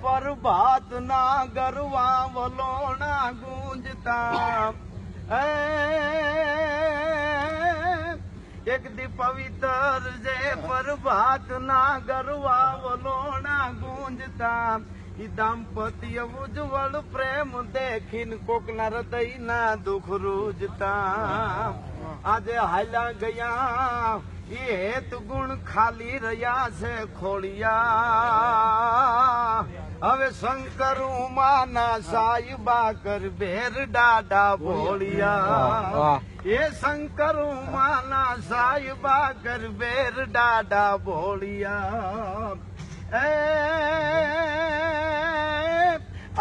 પ્રભાત ના ગરવા વલોણા ગુંજતા એક દી પવિત્ર જે પ્રભાત ના ગરવા વલોણા ગુંજતા ઈ દાંપત્ય ઉજ્જવળ પ્રેમ દેખીન કોકના હૃદય ના દુઃખ રૂજતા આજે હાલ્યા ગયા એ હેત ગુણ ખાલી રહ્યા છે ખોળિયા હવે શંકર ઉમાના સાહેબા કર ભેર ડાડા ભોળિયા. એ શંકર ઉમાના સાહેબા કર ભેર ડાડા ભોળિયા. એ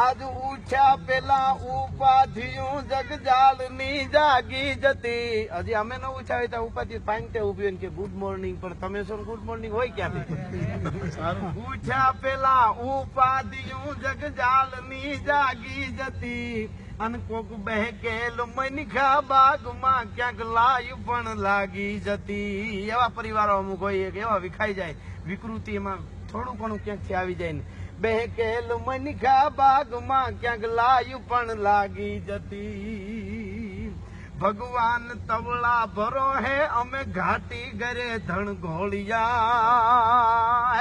આજ ઉઠ્યા પેલા ઉપાધિયું જગજાલની જાગી જતી. હજી અમે ન ઉઠાવી તો ઉપાધિ પાંચે ઊભી કે ગુડ મોર્નિંગ પણ તમે શું ગુડ મોર્નિંગ હોય ક્યાંથી? ઉઠ્યા પેલા ઉપાધિયું જગજાલની જાગી જતી. અને કોક બહેકેલ મનખા બાગમાં ક્યાંક લાય પણ લાગી જતી. એવા પરિવારો અમુક હોય કે એવા વિખાઈ જાય. વિકૃતિ એમાં થોડું ઘણું ક્યાંકથી આવી જાય ને. બહેકેલ મનખા બાગમાં ક્યાંક લાય પણ લાગી જતી. ભગવાન તવળા ભરો હે, અમે ઘાટી ગરે ધણ ઘોળિયા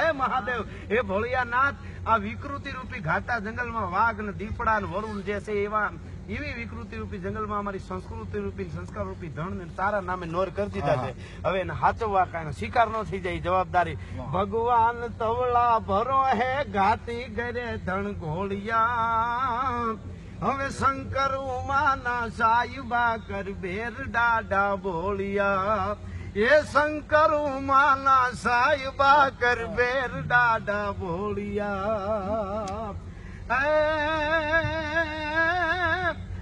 હે મહાદેવ, હે ભોળિયાનાથ, આ વિકૃતિ રૂપી ઘાટા જંગલમાં વાઘ ને દીપડા ને વરુણ જે છે એવા એવી વિકૃતિ રૂપી જંગલમાં અમારી સંસ્કૃતિ રૂપી સંસ્કાર રૂપી ધણને તારા નામે નોર કરી દીધા છે. હવે એને હાચવવા કાંઈ શિકાર ન થઈ જાય જવાબદારી. ભગવાન તવળા ભરો હે ઘાતી ગરે ધણ ઘોળિયા. હવે શંકર ઉમાના સાયુબા કર બેર ડાડા બોળિયા. એ શંકર ઉમાના સાયુબા કર બેર ડાડા બોળિયા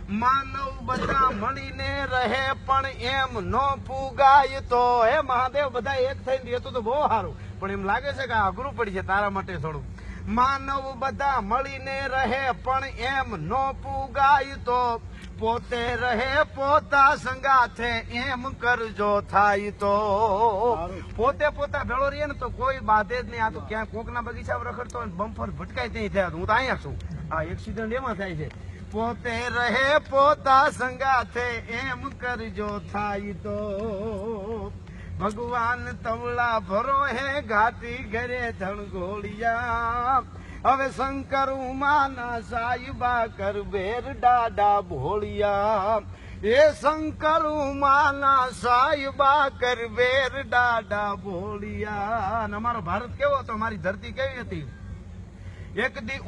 માનવ બધા મળીને રહે પણ એમ નો ફુગાય તો. હે મહાદેવ બધા એક થઈને રહેતું તો બહુ સારું. પણ એમ લાગે છે કે અઘરું પડી છે તારા માટે થોડું. માનવ બધા મળીને રહે પણ એમ નો પુગાય તો. પોતે રહે પોતા સંગાથે એમ કરજો થાય તો. પોતે પોતા ભેળો રહીએ ને તો કોઈ બાધે જ નહીં. આ તો ક્યાં કોકના બગીચા રખડતો હોય બમ્ફર ભટકાય ત્યાં થયા હું તો અહીંયા છું. આ એક્સિડન્ટ એમાં થાય છે. પોતે રહે પોતા સંગાથે, એમ કરજો થાય તો. ભગવાન તવળા ભરો હે, ઘાટી ઘરે ધણગોળિયા હવે શંકર ઉમાના સાહેબા કર ભેર ડાડા ભોળિયા. એ શંકર ઉમાના સાયબા કર ભેર ડાડા ભોળિયા. અમારો ભારત કેવો હતો? અમારી ધરતી કેવી હતી? એક દી